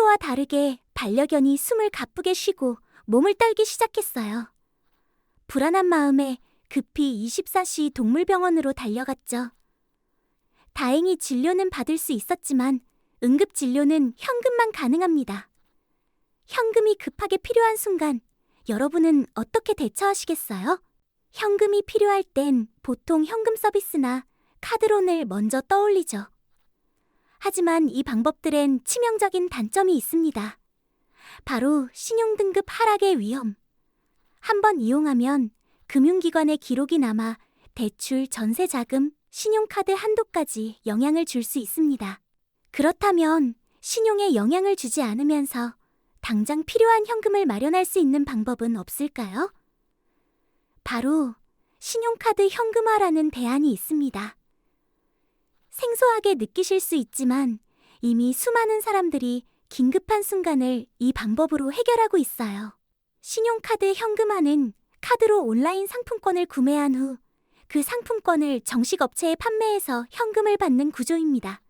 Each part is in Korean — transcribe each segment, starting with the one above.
평소와 다르게 반려견이 숨을 가쁘게 쉬고 몸을 떨기 시작했어요. 불안한 마음에 급히 24시 동물병원으로 달려갔죠. 다행히 진료는 받을 수 있었지만 응급 진료는 현금만 가능합니다. 현금이 급하게 필요한 순간 여러분은 어떻게 대처하시겠어요? 현금이 필요할 땐 보통 현금 서비스나 카드론을 먼저 떠올리죠. 하지만 이 방법들엔 치명적인 단점이 있습니다. 바로 신용등급 하락의 위험. 한번 이용하면 금융기관의 기록이 남아 대출, 전세 자금, 신용카드 한도까지 영향을 줄 수 있습니다. 그렇다면 신용에 영향을 주지 않으면서 당장 필요한 현금을 마련할 수 있는 방법은 없을까요? 바로 신용카드 현금화라는 대안이 있습니다. 생소하게 느끼실 수 있지만 이미 수많은 사람들이 긴급한 순간을 이 방법으로 해결하고 있어요. 신용카드 현금화는 카드로 온라인 상품권을 구매한 후 그 상품권을 정식 업체에 판매해서 현금을 받는 구조입니다.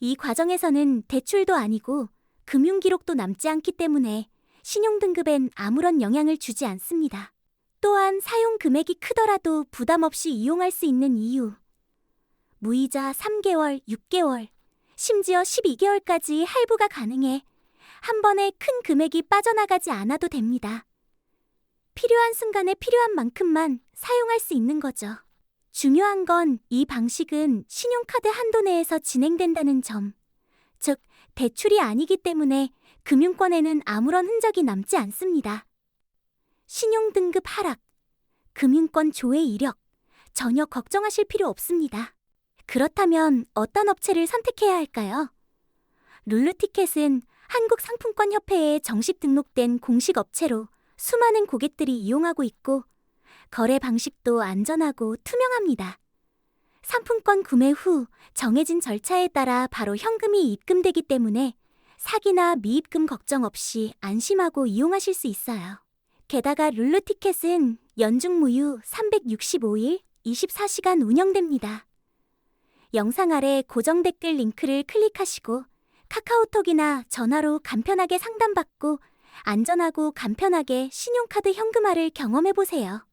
이 과정에서는 대출도 아니고 금융 기록도 남지 않기 때문에 신용 등급엔 아무런 영향을 주지 않습니다. 또한 사용 금액이 크더라도 부담 없이 이용할 수 있는 이유. 무이자 3개월, 6개월, 심지어 12개월까지 할부가 가능해 한 번에 큰 금액이 빠져나가지 않아도 됩니다. 필요한 순간에 필요한 만큼만 사용할 수 있는 거죠. 중요한 건 이 방식은 신용카드 한도 내에서 진행된다는 점. 즉, 대출이 아니기 때문에 금융권에는 아무런 흔적이 남지 않습니다. 신용 등급 하락, 금융권 조회 이력, 전혀 걱정하실 필요 없습니다. 그렇다면 어떤 업체를 선택해야 할까요? 룰루 티켓은 한국 상품권 협회에 정식 등록된 공식 업체로 수많은 고객들이 이용하고 있고 거래 방식도 안전하고 투명합니다. 상품권 구매 후 정해진 절차에 따라 바로 현금이 입금되기 때문에 사기나 미입금 걱정 없이 안심하고 이용하실 수 있어요. 게다가 룰루 티켓은 연중 무휴 365일 24시간 운영됩니다. 영상 아래 고정 댓글 링크를 클릭하시고 카카오톡이나 전화로 간편하게 상담받고 안전하고 간편하게 신용카드 현금화를 경험해보세요.